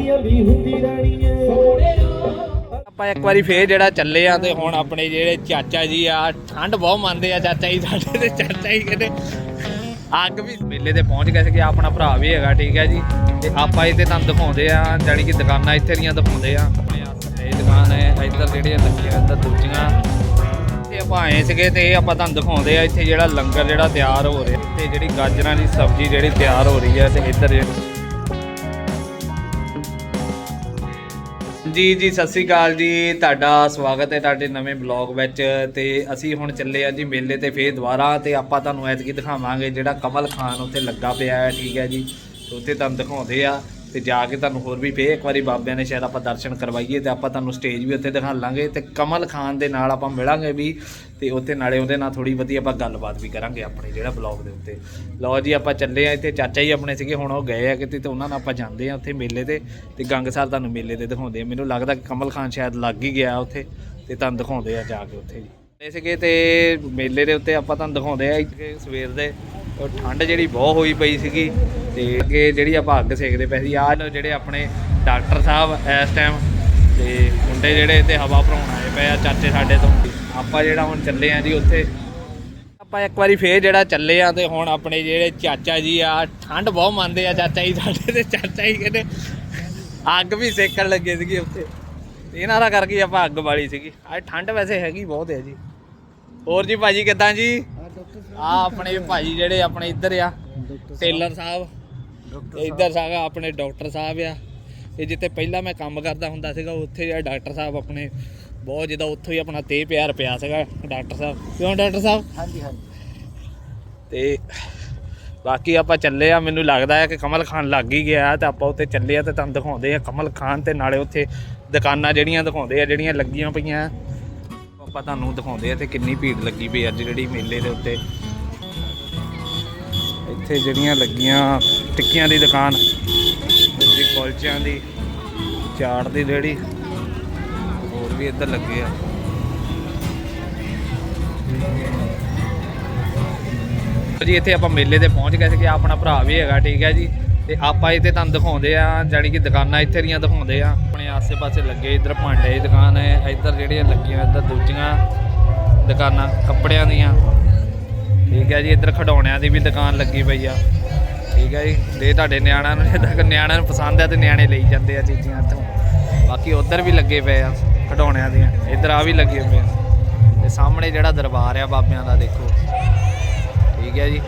ਹੁੰਦੀ ਆਪਾਂ ਇੱਕ ਵਾਰੀ ਫੇਰ ਜਿਹੜਾ ਚੱਲੇ ਆ ਤੇ ਹੁਣ ਆਪਣੇ ਜਿਹੜੇ ਚਾਚਾ ਜੀ ਆ ਠੰਡ ਬਹੁਤ ਮੰਨਦੇ ਆ ਚਾਚਾ ਜੀ ਸਾਡੇ ਤੇ ਚਾਚਾ ਜੀ ਕਹਿੰਦੇ ਅੱਗ ਵੀ ਮੇਲੇ ਤੇ ਪਹੁੰਚ ਗਏ ਸੀਗੇ ਆਪਣਾ ਭਰਾ ਵੀ ਹੈਗਾ ਠੀਕ ਹੈ ਜੀ। ਤੇ ਆਪਾਂ ਇਹ ਤੇ ਤੁਹਾਨੂੰ ਦਿਖਾਉਂਦੇ ਆ ਜਾਣੀ ਕਿ ਦੁਕਾਨਾਂ ਇੱਥੇ ਦੀਆਂ ਦਿਖਾਉਂਦੇ ਆ। ਆਪਣੇ ਇਹ ਦੁਕਾਨ ਹੈ ਇੱਧਰ ਜਿਹੜੀਆਂ ਲੱਗੀਆਂ ਇੱਧਰ ਦੂਜੀਆਂ। ਤੇ ਆਪਾਂ ਆਏ ਸੀਗੇ ਤੇ ਇਹ ਆਪਾਂ ਤੁਹਾਨੂੰ ਦਿਖਾਉਂਦੇ ਆ ਇੱਥੇ ਜਿਹੜਾ ਲੰਗਰ ਜਿਹੜਾ ਤਿਆਰ ਹੋ ਰਿਹਾ ਤੇ ਜਿਹੜੀ ਗਾਜਰਾਂ ਦੀ ਸਬਜ਼ੀ ਜਿਹੜੀ ਤਿਆਰ ਹੋ ਰਹੀ ਹੈ ਤੇ ਇੱਧਰ ਜੀ ਜੀ, ਸਤਿ ਸ੍ਰੀ ਅਕਾਲ ਜੀ। ਤੁਹਾਡਾ ਸਵਾਗਤ ਹੈ ਤੁਹਾਡੇ ਨਵੇਂ ਬਲੌਗ ਵਿੱਚ। ਤੇ ਅਸੀਂ ਹੁਣ ਚੱਲੇ ਆ ਜੀ ਮੇਲੇ ਤੇ ਫੇਰ ਦੁਬਾਰਾ। ਤੇ ਆਪਾਂ ਤੁਹਾਨੂੰ ਐਤਕੀ ਦਿਖਾਵਾਂਗੇ ਜਿਹੜਾ ਕਮਲ ਖਾਨ ਉੱਥੇ ਲੱਗਾ ਪਿਆ ਹੈ। ਠੀਕ ਹੈ ਜੀ। ਉੱਥੇ ਤੁਹਾਨੂੰ ਦਿਖਾਉਂਦੇ ਆ ਤੇ ਜਾ ਕੇ ਤੁਹਾਨੂੰ ਹੋਰ ਵੀ ਫੇਰ ਇੱਕ ਵਾਰੀ ਬਾਬਿਆਂ ਨੇ ਸ਼ਾਇਦ ਆਪਾਂ ਦਰਸ਼ਨ ਕਰਵਾਈਏ ਤੇ ਆਪਾਂ ਤੁਹਾਨੂੰ ਸਟੇਜ ਵੀ ਉੱਥੇ ਦਿਖਾ ਲਾਂਗੇ ਤੇ ਕਮਲ ਖਾਨ ਦੇ ਨਾਲ ਆਪਾਂ ਮਿਲਾਂਗੇ ਵੀ ਤੇ ਉੱਥੇ ਨਾਲੇ ਉਹਦੇ ਨਾਲ ਥੋੜੀ ਵਧੀਆ ਆਪਾਂ ਗੱਲਬਾਤ ਵੀ ਕਰਾਂਗੇ ਆਪਣੇ ਜਿਹੜਾ ਬਲੌਗ ਦੇ ਉੱਤੇ। ਲਓ ਜੀ, ਆਪਾਂ ਚੱਲੇ ਆ ਇੱਥੇ, ਚਾਚਾ ਜੀ ਆਪਣੇ ਸੀਗੇ, ਹੁਣ ਉਹ ਗਏ ਆ ਕਿਤੇ ਤੇ ਉਹਨਾਂ ਨਾਲ ਆਪਾਂ ਜਾਂਦੇ ਆ ਉੱਥੇ ਮੇਲੇ ਤੇ ਤੇ ਗੰਗਸਰ ਤੁਹਾਨੂੰ ਮੇਲੇ ਤੇ ਦਿਖਾਉਂਦੇ ਆ। ਮੈਨੂੰ ਲੱਗਦਾ ਕਿ ਕਮਲ ਖਾਨ ਸ਼ਾਇਦ ਲੱਗ ਹੀ ਗਿਆ ਉੱਥੇ ਤੇ ਤੁਹਾਨੂੰ ਦਿਖਾਉਂਦੇ ਆ ਜਾ ਕੇ ਉੱਥੇ ਜੀ। ਸੀਗੇ ਤੇ ਮੇਲੇ ਦੇ ਉੱਤੇ ਆਪਾਂ ਤੁਹਾਨੂੰ ਦਿਖਾਉਂਦੇ ਆ ਇੱਥੇ ਸਵੇਰ ਦੇ ਠੰਡ ਜਿਹੜੀ ਬਹੁਤ ਹੋਈ ਪਈ ਸੀਗੀ ਤੇ ਅੱਗੇ ਜਿਹੜੀ ਆਪਾਂ ਅੱਗ ਸੇਕਦੇ ਪਏ ਸੀ ਆਹ ਜਿਹੜੇ ਆਪਣੇ ਡਾਕਟਰ ਸਾਹਿਬ ਇਸ ਟਾਈਮ ਤੇ ਮੁੰਡੇ ਜਿਹੜੇ ਤੇ ਹਵਾ ਭਰਾਉਣ ਆਏ ਪਏ ਆ ਚਾਚੇ ਸਾਡੇ ਤੋਂ। ਆਪਾਂ ਜਿਹੜਾ ਹੁਣ ਚੱਲੇ ਆ ਜੀ ਉੱਥੇ। ਆਪਾਂ ਇੱਕ ਵਾਰੀ ਫੇਰ ਜਿਹੜਾ ਚੱਲੇ ਆ ਤੇ ਹੁਣ ਆਪਣੇ ਜਿਹੜੇ ਚਾਚਾ ਜੀ ਆ ਠੰਡ ਬਹੁਤ ਮੰਨਦੇ ਆ ਚਾਚਾ ਜੀ ਸਾਡੇ ਤੇ। ਚਾਚਾ ਜੀ ਕਹਿੰਦੇ ਅੱਗ ਵੀ ਸੇਕਣ ਲੱਗੇ ਸੀਗੇ ਉੱਥੇ। ਇਹਨਾਂ ਦਾ ਕਰਕੇ ਆਪਾਂ ਅੱਗ ਬਾਲੀ ਸੀਗੀ। ਅੱਜ ਠੰਡ ਵੈਸੇ ਹੈਗੀ ਬਹੁਤ ਹੈ ਜੀ। ਹੋਰ ਜੀ ਭਾਜੀ ਕਿੱਦਾਂ ਜੀ? ਆ ਆਪਣੇ ਭਾਜੀ ਜਿਹੜੇ ਆਪਣੇ ਇੱਧਰ ਆ ਟੇਲਰ ਸਾਹਿਬ। ਇੱਧਰ ਸਾਗਾ ਆਪਣੇ ਡਾਕਟਰ ਸਾਹਿਬ ਆ। ਇਹ ਜਿੱਥੇ ਪਹਿਲਾਂ ਮੈਂ ਕੰਮ ਕਰਦਾ ਹੁੰਦਾ ਸੀਗਾ ਉੱਥੇ ਜਿਹੜਾ ਡਾਕਟਰ ਸਾਹਿਬ ਆਪਣੇ ਬਹੁਤ ਜਿਹਦਾ ਉੱਥੋਂ ਹੀ ਆਪਣਾ ਤੇ ਪਿਆਰ ਪਿਆ ਸੀਗਾ ਡਾਕਟਰ ਸਾਹਿਬ। ਕਿਉਂ ਡਾਕਟਰ ਸਾਹਿਬ? ਹਾਂਜੀ ਹਾਂਜੀ। ਤੇ ਬਾਕੀ ਆਪਾਂ ਚੱਲੇ ਆ ਮੈਨੂੰ ਲੱਗਦਾ ਹੈ ਕਿ ਕਮਲ ਖਾਨ ਲੱਗ ਹੀ ਗਿਆ ਤੇ ਆਪਾਂ ਉੱਥੇ ਚੱਲੇ ਆ ਤੇ ਤੁਹਾਨੂੰ ਦਿਖਾਉਂਦੇ ਆ ਕਮਲ ਖਾਨ ਤੇ ਨਾਲੇ ਉੱਥੇ ਦੁਕਾਨਾਂ ਜਿਹੜੀਆਂ ਦਿਖਾਉਂਦੇ ਆ ਜਿਹੜੀਆਂ ਲੱਗੀਆਂ ਪਈਆਂ ਆਪਾਂ ਤੁਹਾਨੂੰ ਦਿਖਾਉਂਦੇ ਆ ਤੇ ਕਿੰਨੀ ਭੀੜ ਲੱਗੀ ਪਈ ਅੱਜ ਜਿਹੜੀ ਮੇਲੇ ਦੇ ਉੱਤੇ। ਇੱਥੇ ਜਿਹੜੀਆਂ ਲੱਗੀਆਂ ਟਿੱਕੀਆਂ ਦੀ ਦੁਕਾਨ। ਜੀ ਕੁਲਚਿਆਂ ਦੀ, ਚਾਟ ਦੀ ਰੇੜੀ ਹੋਰ ਵੀ ਇੱਧਰ ਲੱਗੇ ਆ। ਜੀ, ਇੱਥੇ ਆਪਾਂ ਮੇਲੇ ਤੇ ਪਹੁੰਚ ਗਏ ਸੀ ਕਿ ਆਪਣਾ ਭਰਾ ਵੀ ਹੈਗਾ, ਠੀਕ ਹੈ ਜੀ। ਤੇ ਆਪਾਂ ਇੱਥੇ ਤੁਹਾਨੂੰ ਦਿਖਾਉਂਦੇ ਆ, ਜਾਣੀ ਕਿ ਦੁਕਾਨਾਂ ਇੱਥੇ ਦੀਆਂ ਦਿਖਾਉਂਦੇ ਆ। ਆਪਣੇ ਆਸੇ-ਪਾਸੇ ਲੱਗੇ ਇੱਧਰ ਭਾਂਡੇ ਦੀ ਦੁਕਾਨ ਹੈ, ਇੱਧਰ ਜਿਹੜੀਆਂ ਲੱਗੀਆਂ, ਇੱਧਰ ਦੂਜੀਆਂ ਦੁਕਾਨਾਂ, ਕੱਪੜਿਆਂ ਦੀਆਂ। ਠੀਕ ਹੈ ਜੀ, ਇੱਧਰ ਖਿਡੌਣਿਆਂ ਦੀ ਵੀ ਦੁਕਾਨ ਲੱਗੀ ਪਈ ਆ। ਠੀਕ ਹੈ ਜੀ। ਦੇ ਤੁਹਾਡੇ ਨਿਆਣਿਆਂ ਨੂੰ, ਜਿੱਦਾਂ ਕਿ ਨਿਆਣਿਆਂ ਨੂੰ ਪਸੰਦ ਆ ਤੇ ਨਿਆਣੇ ਲਈ ਜਾਂਦੇ ਆ ਚੀਜ਼ਾਂ ਇੱਥੋਂ। ਬਾਕੀ ਉੱਧਰ ਵੀ ਲੱਗੇ ਪਏ ਆ, ਖਿਡੌਣਿਆਂ ਦੀਆਂ। ਇੱਧਰ ਆ ਵੀ ਲੱਗੇ ਪਏ ਆ। ਤੇ ਸਾਹਮਣੇ ਜਿਹੜਾ ਦਰਬਾਰ ਆ ਬਾਬਿਆਂ ਦਾ, ਦੇਖੋ। ਠੀਕ ਹੈ ਜੀ।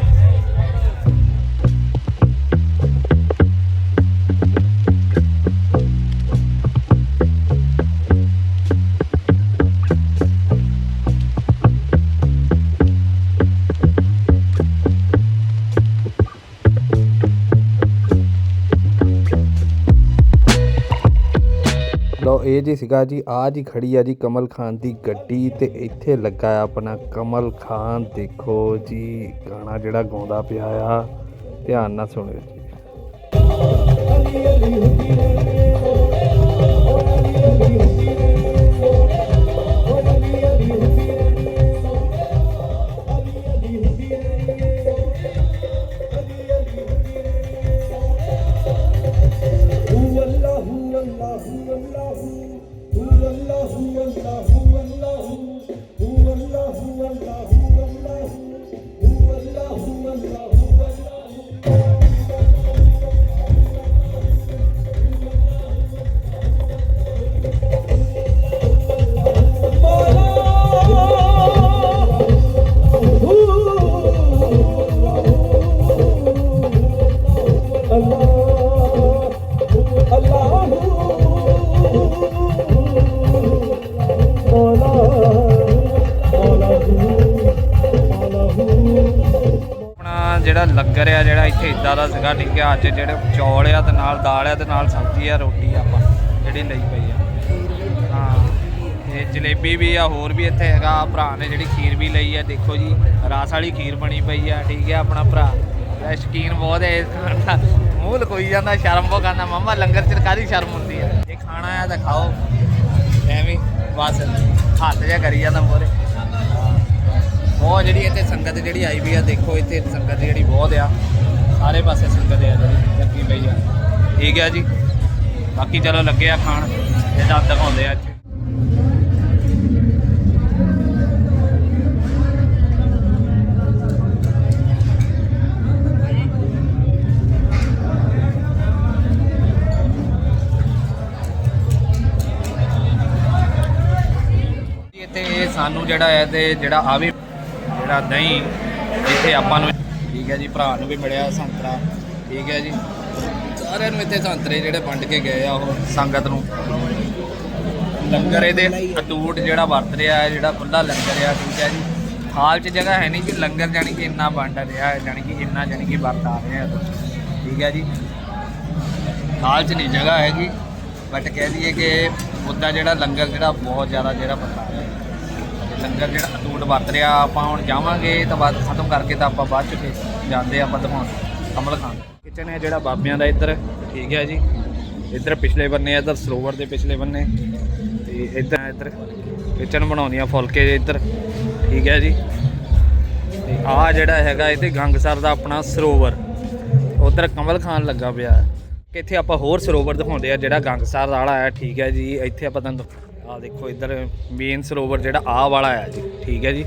ਇਹ ਜੀ ਸੀਗਾ ਜੀ ਆ ਜੀ ਖੜੀ ਆ ਜੀ ਕਮਲ ਖਾਨ ਦੀ ਗੱਡੀ ਤੇ ਇੱਥੇ ਲੱਗਾ ਆ ਆਪਣਾ ਕਮਲ ਖਾਨ। ਦੇਖੋ ਜੀ, ਗਾਣਾ ਜਿਹੜਾ ਗਾਉਂਦਾ ਪਿਆ ਆ, ਧਿਆਨ ਨਾਲ ਸੁਣਿਓ ਜੀ। ਜਿਹੜਾ ਲੰਗਰ ਆ, ਜਿਹੜਾ ਇੱਥੇ ਇਦਾਂ ਦਾ ਸੀਗਾ, ਠੀਕ ਆ, ਅੱਜ ਜਿਹੜੇ ਚੌਲ ਆ ਤੇ ਨਾਲ ਦਾਲ ਆ ਤੇ ਨਾਲ ਸਬਜ਼ੀ ਆ, ਰੋਟੀ ਆ ਆਪਾਂ ਜਿਹੜੀ ਲਈ ਪਈ ਆ। ਹਾਂ, ਤੇ ਜਲੇਬੀ ਵੀ ਆ, ਹੋਰ ਵੀ ਇੱਥੇ ਹੈਗਾ, ਭਰਾ ਨੇ ਜਿਹੜੀ ਖੀਰ ਵੀ ਲਈ ਆ, ਦੇਖੋ ਜੀ, ਰਾਸ ਵਾਲੀ ਖੀਰ ਬਣੀ ਪਈ ਆ, ਠੀਕ ਆ, ਆਪਣਾ ਭਰਾ। ਇਹ ਸ਼ਕੀਨ ਬਹੁਤ ਹੈ ਇਸ ਖਾਣ ਦਾ। ਮੂੰਹ ਲਕੋਈ ਜਾਂਦਾ, ਸ਼ਰਮ ਬਹੁਤ ਕਰਦਾ, ਮਾਮਾ, ਲੰਗਰ ਚ ਕਾਹਦੀ ਸ਼ਰਮ ਹੁੰਦੀ ਆ? ਜੇ ਖਾਣਾ ਆ ਤਾਂ ਖਾਓ। ਐਵੇਂ ਬਸ, ਹੱਥ ਜਿਹਾ ਕਰੀ ਜਾਂਦਾ ਮੋਰੇ ਬਹੁਤ ਜਿਹੜੀ ਇੱਥੇ ਸੰਗਤ ਜਿਹੜੀ ਆਈ ਵੀ ਆ, ਦੇਖੋ ਇੱਥੇ ਸੰਗਤ ਜਿਹੜੀ ਬਹੁਤ ਆ। ਸਾਰੇ ਪਾਸੇ ਸੰਗਤ ਆ ਜਿਹੜੀ ਲੱਗੀ ਪਈ ਆ। ਠੀਕ ਆ ਜੀ। ਬਾਕੀ ਚਲੋ ਲੱਗੇ ਆ ਖਾਣ ਇਹਦਾ ਦਿਖਾਉਂਦੇ ਆ ਇੱਥੇ। ਇੱਥੇ ਸਾਨੂੰ ਜਿਹੜਾ ਹੈ ਤੇ ਜਿਹੜਾ ਆ ਵੀ ਜਿਹੜਾ ਦਹੀਂ ਇੱਥੇ ਆਪਾਂ ਨੂੰ ਠੀਕ ਹੈ ਜੀ, ਭਰਾ ਨੂੰ ਵੀ ਮਿਲਿਆ ਸੰਤਰਾ, ਠੀਕ ਹੈ ਜੀ। ਸਾਰਿਆਂ ਨੂੰ ਇੱਥੇ ਸੰਤਰੇ ਜਿਹੜੇ ਵੰਡ ਕੇ ਗਏ ਆ ਉਹ ਸੰਗਤ ਨੂੰ। ਲੰਗਰ ਇਹਦੇ ਅਟੂਟ ਜਿਹੜਾ ਵਰਤ ਰਿਹਾ ਹੈ, ਜਿਹੜਾ ਖੁੱਲਾ ਲੰਗਰ ਆ, ਠੀਕ ਹੈ ਜੀ। ਹਾਲ 'ਚ ਜਗ੍ਹਾ ਹੈ ਨਹੀਂ ਕਿ ਲੰਗਰ ਜਾਣੀ ਕਿ ਇੰਨਾ ਵੰਡ ਰਿਹਾ ਹੈ, ਜਾਣੀ ਕਿ ਇੰਨਾ, ਜਾਣੀ ਕਿ ਵਰਤ ਆ ਰਿਹਾ ਠੀਕ ਹੈ ਜੀ। ਹਾਲ 'ਚ ਨਹੀਂ ਜਗ੍ਹਾ ਹੈਗੀ ਬਟ ਕਹਿ ਦਈਏ ਕਿ ਉੱਦਾਂ ਜਿਹੜਾ ਲੰਗਰ ਜਿਹੜਾ ਬਹੁਤ ਜ਼ਿਆਦਾ ਜਿਹੜਾ ਵਰਤਾ ਲੰਗਰ ਜਿਹੜਾ ਅਟੂਟ ਵਰਤ ਰਿਹਾ, ਆਪਾਂ ਹੁਣ ਜਾਵਾਂਗੇ, ਤਾਂ ਬਾਅਦ ਖਤਮ ਕਰਕੇ ਤਾਂ ਆਪਾਂ ਬਾਅਦ ਚ ਫਿਰ ਜਾਂਦੇ ਆਪਾਂ ਦਿਖਾਉਣ। ਕਮਲ ਖਾਨ। ਕਿਚਨ ਹੈ ਜਿਹੜਾ ਬਾਬਿਆਂ ਦਾ ਇੱਧਰ, ਠੀਕ ਹੈ ਜੀ। ਇੱਧਰ ਪਿਛਲੇ ਬੰਨੇ ਇੱਧਰ ਸਰੋਵਰ ਦੇ ਪਿਛਲੇ ਬੰਨੇ। ਤੇ ਇੱਧਰ ਇੱਧਰ ਕਿਚਨ ਬਣਾਉਂਦੀਆਂ ਫੁਲਕੇ ਦੇ ਇੱਧਰ, ਠੀਕ ਹੈ ਜੀ। ਤੇ ਆਹ ਜਿਹੜਾ ਹੈਗਾ ਇੱਥੇ ਗੰਗਸਰ ਦਾ ਆਪਣਾ ਸਰੋਵਰ। ਉਧਰ ਕਮਲ ਖਾਨ ਲੱਗਾ ਪਿਆ। ਕਿ ਇੱਥੇ ਆਪਾਂ ਹੋਰ ਸਰੋਵਰ ਦਿਖਾਉਂਦੇ ਆ ਜਿਹੜਾ ਗੰਗਸਰ ਵਾਲਾ ਹੈ, ਠੀਕ ਹੈ ਜੀ। ਇੱਥੇ ਆਪਾਂ ਤੁਹਾਨੂੰ ਆ ਦੇਖੋ ਇੱਧਰ ਮੇਨ ਸਰੋਵਰ ਜਿਹੜਾ ਆਹ ਵਾਲਾ ਹੈ ਜੀ, ਠੀਕ ਹੈ ਜੀ।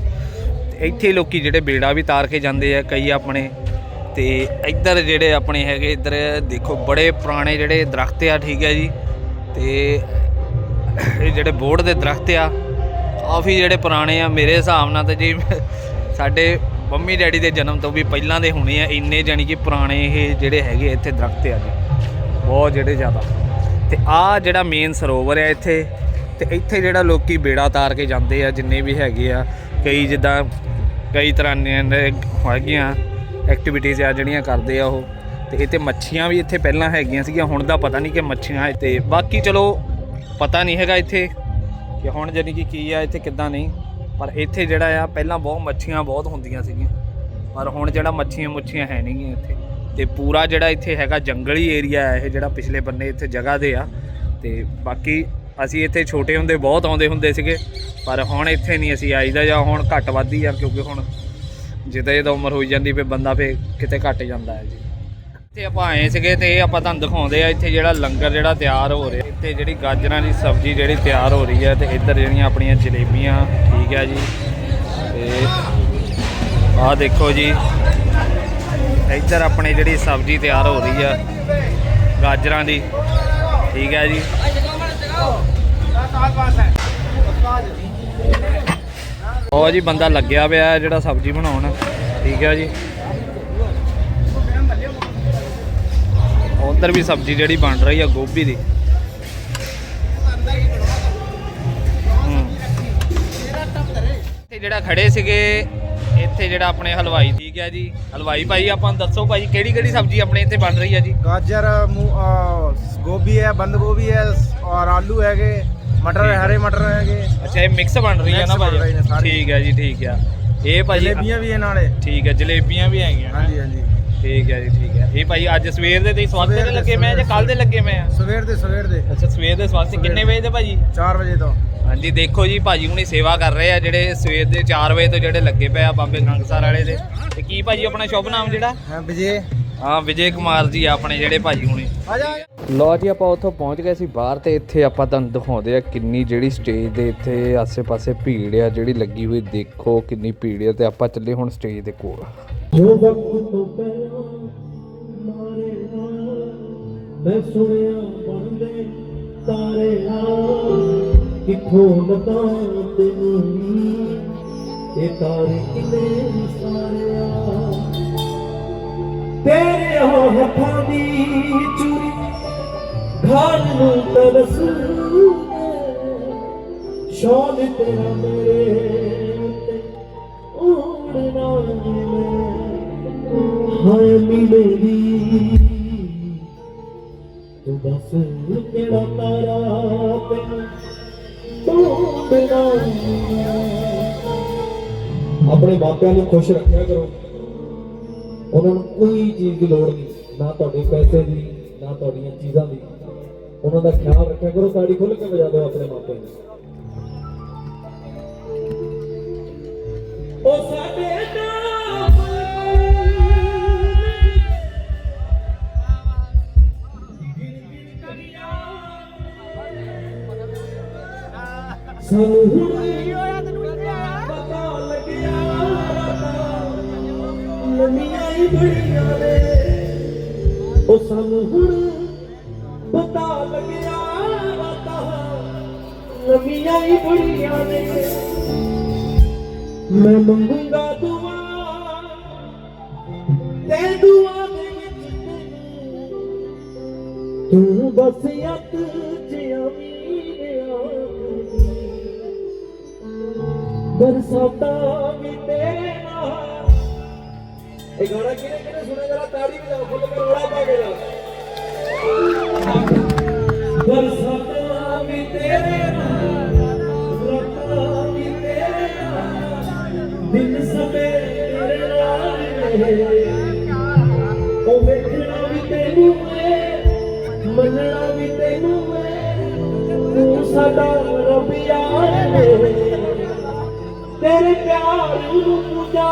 ਤੇ ਇੱਥੇ ਲੋਕੀ ਜਿਹੜੇ ਬੇੜਾ ਵੀ ਤਾਰ ਕੇ ਜਾਂਦੇ ਆ ਕਈ ਆਪਣੇ। ਤੇ ਇੱਧਰ ਜਿਹੜੇ ਆਪਣੇ ਹੈਗੇ, ਇੱਧਰ ਦੇਖੋ ਬੜੇ ਪੁਰਾਣੇ ਜਿਹੜੇ ਦਰਖਤ ਆ, ਠੀਕ ਹੈ ਜੀ। ਤੇ ਇਹ ਜਿਹੜੇ ਬੋਰਡ ਦੇ ਦਰਖਤ ਆ, ਕਾਫੀ ਜਿਹੜੇ ਪੁਰਾਣੇ ਆ, ਮੇਰੇ ਹਿਸਾਬ ਨਾਲ ਤਾਂ ਜੀ ਸਾਡੇ ਮੰਮੀ ਡੈਡੀ ਦੇ ਜਨਮ ਤੋਂ ਵੀ ਪਹਿਲਾਂ ਦੇ ਹੋਣੇ ਆ, ਇੰਨੇ ਜਾਣੀ ਕਿ ਪੁਰਾਣੇ ਇਹ ਜਿਹੜੇ ਹੈਗੇ ਇੱਥੇ ਦਰਖਤ ਆ ਜੀ। ਬਹੁਤ ਜਿਹੜੇ ਜ਼ਿਆਦਾ। ਤੇ ਆ ਜਿਹੜਾ ਮੇਨ ਸਰੋਵਰ ਹੈ ਇੱਥੇ ਤੇ ਇੱਥੇ ਜਿਹੜਾ ਲੋਕੀ ਬੇੜਾ ਤਾਰ ਕੇ ਜਾਂਦੇ ਆ, ਜਿੰਨੇ ਵੀ ਹੈਗੇ ਆ, ਕਈ ਜਿੱਦਾਂ ਕਈ ਤਰ੍ਹਾਂ ਦੇ ਹੈਗੀਆਂ ਐਕਟੀਵਿਟੀਜ਼ ਆ ਜਿਹੜੀਆਂ ਕਰਦੇ ਆ ਉਹ। ਤੇ ਇੱਥੇ ਮੱਛੀਆਂ ਵੀ ਇੱਥੇ ਪਹਿਲਾਂ ਹੈਗੀਆਂ ਸੀਗੀਆਂ, ਹੁਣ ਦਾ ਪਤਾ ਨਹੀਂ ਕਿ ਮੱਛੀਆਂ ਤੇ ਬਾਕੀ ਚਲੋ ਪਤਾ ਨਹੀਂ ਹੈਗਾ ਇੱਥੇ ਕਿ ਹੁਣ ਜਾਨੀ ਕਿ ਕੀ ਆ, ਇੱਥੇ ਕਿੱਦਾਂ ਨਹੀਂ। ਪਰ ਇੱਥੇ ਜਿਹੜਾ ਆ, ਪਹਿਲਾਂ ਬਹੁਤ ਮੱਛੀਆਂ ਬਹੁਤ ਹੁੰਦੀਆਂ ਸੀਗੀਆਂ। ਪਰ ਹੁਣ ਜਿਹੜਾ ਮੱਛੀਆਂ ਮੁੱਛੀਆਂ ਹੈ ਨਹੀਂ ਇੱਥੇ। ਤੇ ਪੂਰਾ ਜਿਹੜਾ ਇੱਥੇ ਹੈਗਾ ਜੰਗਲੀ ਏਰੀਆ ਹੈ ਇਹ ਜਿਹੜਾ ਪਿਛਲੇ ਬੰਨੇ ਇੱਥੇ ਜਗ੍ਹਾ ਦੇ ਆ। ਤੇ ਬਾਕੀ ਅਸੀਂ ਇੱਥੇ ਛੋਟੇ ਹੁੰਦੇ, ਬਹੁਤ ਆਉਂਦੇ ਹੁੰਦੇ ਸੀਗੇ, ਪਰ ਹੁਣ ਇੱਥੇ ਨਹੀਂ ਅਸੀਂ ਆਈਦਾ ਜਾਂ ਹੁਣ ਘੱਟ ਵੱਧਦੀ ਆ, ਕਿਉਂਕਿ ਹੁਣ ਜਿੱਦਾਂ ਜਿੱਦਾਂ ਉਮਰ ਹੋਈ ਜਾਂਦੀ ਫੇ ਬੰਦਾ ਫੇ ਕਿਤੇ ਘੱਟ ਜਾਂਦਾ ਹੈ ਜੀ। ਇੱਥੇ ਆਪਾਂ ਆਏ ਸੀਗੇ ਤੇ ਇਹ ਆਪਾਂ ਤੁਹਾਨੂੰ ਦਿਖਾਉਂਦੇ ਆ, ਇੱਥੇ ਜਿਹੜਾ ਲੰਗਰ ਜਿਹੜਾ ਤਿਆਰ ਹੋ ਰਿਹਾ, ਇੱਥੇ ਜਿਹੜੀ ਗਾਜਰਾਂ ਦੀ ਸਬਜ਼ੀ ਜਿਹੜੀ ਤਿਆਰ ਹੋ ਰਹੀ ਹੈ ਤੇ ਇੱਧਰ ਜਿਹੜੀਆਂ ਆਪਣੀਆਂ ਜਲੇਬੀਆਂ, ਠੀਕ ਹੈ ਜੀ। ਤੇ ਆਹ ਦੇਖੋ ਜੀ, ਇੱਧਰ ਆਪਣੇ ਜਿਹੜੀ ਸਬਜ਼ੀ ਤਿਆਰ ਹੋ ਰਹੀ ਆ, ਗਾਜਰਾਂ ਦੀ, ਠੀਕ ਹੈ ਜੀ। ਉਹ ਜੀ, ਬੰਦਾ ਲੱਗਿਆ ਪਿਆ ਜਿਹੜਾ ਸਬਜ਼ੀ ਬਣਾਉਣ। ਠੀਕ ਹੈ ਜੀ। ਉਧਰ ਵੀ ਸਬਜ਼ੀ ਜਿਹੜੀ ਬਣ ਰਹੀ ਆ, ਗੋਭੀ ਦੀ। ਹੂੰ। ਜਿਹੜਾ ਖੜੇ ਸੀਗੇ ਇੱਥੇ ਜਿਹੜਾ ਆਪਣੇ ਹਲਵਾਈ ਠੀਕ ਹੈ ਜੀ। ਹਲਵਾਈ ਭਾਈ ਆਪਾਂ ਦੱਸੋ ਭਾਈ ਕਿਹੜੀ ਕਿਹੜੀ ਸਬਜ਼ੀ ਆਪਣੇ ਇੱਥੇ ਬਣ ਰਹੀ ਹੈ ਜੀ? ਗਾਜਰ ਗੋਭੀ ਹੈ ਬੰਦ ਗੋਭੀ ਹੈ ਔਰ ਆਲੂ ਹੈਗੇ ਮਟਰ ਹਰੇ ਮਟਰ ਹੈਗੇ। ਅੱਛਾ ਇਹ ਮਿਕਸ ਬਣ ਰਹੀ ਹੈ ਨਾ ਭਾਈ? ਠੀਕ ਹੈ ਜੀ ਠੀਕ ਹੈ। ਇਹ ਭਾਈ ਜਲੇਬੀਆਂ ਵੀ ਇਹ ਨਾਲੇ ਠੀਕ ਹੈ ਜਲੇਬੀਆਂ ਵੀ ਹੈਗੀਆਂ ਹਾਂਜੀ ਹਾਂਜੀ। ਠੀਕ ਹੈ ਜੀ ਠੀਕ ਇਹ ਭਾਈ ਅੱਜ ਸਵੇਰ ਦੇ ਤੁਸੀਂ ਸਵਾਸਤੇ ਦੇ ਲੱਗੇ ਮੈਂ ਜਾਂ ਕੱਲ ਦੇ ਲੱਗੇ ਮੈਂ ਸਵੇਰ ਦੇ ਸਵੇਰ ਦੇ। ਅੱਛਾ ਸਵੇਰ ਦੇ ਸਵਾਸਤੇ ਕਿੰਨੇ ਵਜੇ ਦੇ ਭਾਜੀ? 4 ਵਜੇ ਤੋਂ। ਹਾਂਜੀ ਦੇਖੋ ਜੀ ਭਾਜੀ ਹੁਣੀ ਸੇਵਾ ਕਰ ਰਹੇ ਆ ਜਿਹੜੇ ਸਵੇਰ ਦੇ 4 ਵਜੇ ਤੋਂ ਜਿਹੜੇ ਲੱਗੇ ਪਏ ਆ ਬਾਬੇ ਗੰਗਸਰ ਵਾਲੇ ਦੇ। ਤੇ ਕੀ ਭਾਜੀ ਆਪਣਾ ਸ਼ੁਭ ਨਾਮ ਜਿਹੜਾ? ਹਾਂ ਵਿਜੇ। ਹਾਂ ਵਿਜੇ ਕੁਮਾਰ ਜੀ ਆਪਣੇ ਜਿਹੜੇ ਭਾਜੀ ਹੁਣੇ। ਲੋ ਜੀ। ਆਪਾਂ ਉੱਥੋਂ ਪਹੁੰਚ ਗਏ ਸੀ ਬਾਹਰ ਤੇ ਇੱਥੇ ਆਪਾਂ ਤੁਹਾਨੂੰ ਦਿਖਾਉਂਦੇ ਆ ਕਿੰਨੀ ਜਿਹੜੀ ਸਟੇਜ ਦੇ ਇੱਥੇ ਆਸੇ-ਪਾਸੇ ਭੀੜ ਆ ਜਿਹੜੀ ਲੱਗੀ ਹੋਈ ਦੇਖੋ ਕਿੰਨੀ ਭੀੜ ਆ ਤੇ ਆਪਾਂ ਚੱਲੇ ਹੁਣ ਸਟੇਜ ਦੇ ਕੋਲ। ਮੈਂ ਸੁਣਿਆ ਬਣਦੇ ਤਾਰੇ ਆ ਕਿੱਥੋਂ ਲਗਾ ਤੈਨੂੰ ਨੀ, ਇਹ ਤਾਰੇ ਕਿਨੇ ਸਾਰੇ ਆ ਤੇਰੇ ਉਹ ਹੱਥਾਂ ਦੀ ਚੂਰੀ ਘਾਲ ਨੂੰ ਤਰਸ ਸ਼ੌਲ ਤੇਰਾ ਮੇਰੇ ਉੱਤੇ ਉੜਨਾ ਮੈਂ ਹਾਏ ਮਿਲੇਗੀ ਆਪਣੇ ਮਾਪਿਆਂ ਨੂੰ ਖੁਸ਼ ਰੱਖਿਆ ਕਰੋ। ਉਹਨਾਂ ਨੂੰ ਕੋਈ ਚੀਜ਼ ਦੀ ਲੋੜ ਨਹੀਂ, ਨਾ ਤੁਹਾਡੇ ਪੈਸੇ ਦੀ, ਨਾ ਤੁਹਾਡੀਆਂ ਚੀਜ਼ਾਂ ਦੀ। ਉਹਨਾਂ ਦਾ ਖਿਆਲ ਰੱਖਿਆ ਕਰੋ ਤਾੜੀ ਖੁੱਲ ਕੇ ਵਜਾ ਦਿਓ ਆਪਣੇ ਮਾਪਿਆਂ ਨੂੰ। ਉਹ ਸਾਡੇ ਸਾਨੂੰ ਹੁਣ ਪਤਾ ਲੱਗਿਆ ਨਵੀਆਂ ਹੀ ਬੜੀਆਂ ਨੇ ਉਹ ਸਾਨੂੰ ਹੁਣ ਪਤਾ ਲੱਗਿਆ ਰਾਤਾਂ ਹੀ ਬੜੀਆਂ ਨੇ ਮੈਂ ਮੰਗੂੰਗਾ ਦੁਆ ਤੇ ਦੁਆ ਦੇ ਵਿੱਚ ਤੂੰ ਬਸ ਯਤ ਜਿਆਵੀ ਬਰਸਾਤਾਂ ਵੀ ਤੇਰੇ ਇਹ ਗਾਣਾ ਕਿਹਨੇ ਕਿਹਨੇ ਸੁਣਿਆ? ਜਰਾ ਤਾੜੀ ਵਜਾਓ ਫੁੱਲ ਕੇ ਰੋਲਾ ਪਾ ਕੇ ਜਾ ਬਰਸਾਤਾਂ ਵੀ ਤੇਰੇ ਨਾਲ ਰਾਤਾਂ ਵੀ ਤੇਰੇ ਨਾਲ ਦਿਨ ਸਮੇਂ ਤੇਰੇ ਨਾਲ ਉਹ ਵੇਖਣਾ ਵੀ ਤੈਨੂੰ ਏ ਮੰਨਣਾ ਵੀ ਤੈਨੂੰ ਏ ਤੂੰ ਸਾਡਾ ਰੱਬ ਯਾਰ ਨੇ। ਤੇਰੇ ਪਿਆਰ ਨੂੰ ਪੂਜਾ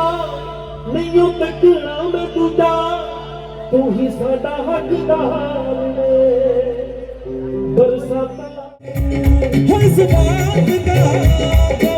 ਨਹੀਂ ਤੱਕਣਾ ਮੈਂ ਦੂਜਾ। ਤੂੰ ਹੀ ਸਾਡਾ ਹੱਕਦਾਰ ਨੇ ਬਰਸਾਤਾਂ ਹੋਈ ਸਵਾਦ ਦਾ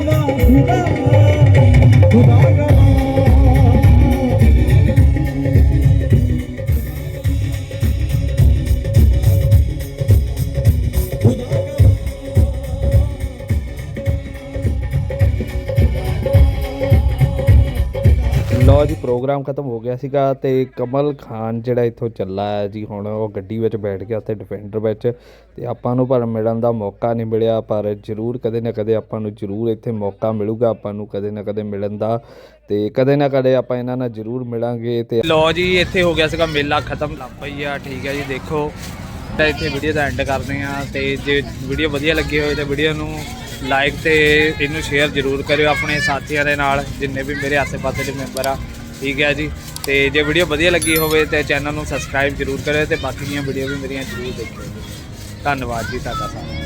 ਜੀ ਖਤਮ ਹੋ ਗਿਆ ਸੀਗਾ ਤੇ ਕਮਲ ਖਾਨ ਜਿਹੜਾ ਇੱਥੋਂ ਚੱਲਾ ਹੈ ਜੀ, ਹੁਣ ਉਹ ਗੱਡੀ ਵਿੱਚ ਬੈਠ ਗਿਆ ਉੱਥੇ ਡਿਫੈਂਡਰ ਵਿੱਚ ਤੇ ਆਪਾਂ ਨੂੰ ਪਰ ਮਿਲਣ ਦਾ ਮੌਕਾ ਨਹੀਂ ਮਿਲਿਆ, ਪਰ ਜ਼ਰੂਰ ਕਦੇ ਨਾ ਕਦੇ ਆਪਾਂ ਨੂੰ ਜ਼ਰੂਰ ਇੱਥੇ ਮੌਕਾ ਮਿਲੂਗਾ, ਆਪਾਂ ਨੂੰ ਕਦੇ ਨਾ ਕਦੇ ਮਿਲਣ ਦਾ ਤੇ ਕਦੇ ਨਾ ਕਦੇ ਆਪਾਂ ਇਹਨਾਂ ਨਾਲ ਜ਼ਰੂਰ ਮਿਲਾਂਗੇ ਤੇ ਲੋ ਜੀ, ਇੱਥੇ ਹੋ ਗਿਆ ਸੀਗਾ ਮੇਲਾ ਖਤਮ ਲੱਗ ਪਈ ਆ, ਠੀਕ ਹੈ ਜੀ, ਦੇਖੋ। ਤਾਂ ਇੱਥੇ ਵੀਡੀਓ ਦਾ ਐਂਡ ਕਰਦੇ ਆ ਤੇ ਜੇ ਵੀਡੀਓ ਵਧੀਆ ਲੱਗੀ ਹੋਵੇ ਤਾਂ ਵੀਡੀਓ ਨੂੰ ਲਾਈਕ ਤੇ ਇਹਨੂੰ ਸ਼ੇਅਰ ਜ਼ਰੂਰ ਕਰਿਓ ਆਪਣੇ ਸਾਥੀਆਂ ਦੇ ਨਾਲ, ਜਿੰਨੇ ਵੀ ਮੇਰੇ ਆਸ-ਪਾਸੇ ਦੇ ਮੈਂਬਰ ਆ। ਠੀਕ ਹੈ ਜੀ। ਤੇ ਜੇ ਵੀਡੀਓ ਵਧੀਆ ਲੱਗੀ ਹੋਵੇ ਤੇ ਚੈਨਲ ਨੂੰ ਸਬਸਕ੍ਰਾਈਬ ਜ਼ਰੂਰ ਕਰਿਓ ਤੇ ਬਾਕੀ ਦੀਆਂ ਵੀਡੀਓ ਵੀ ਮੇਰੀਆਂ ਜ਼ਰੂਰ ਦੇਖਿਓ ਧੰਨਵਾਦ ਜੀ ਤੁਹਾਡਾ ਸਾਰਿਆਂ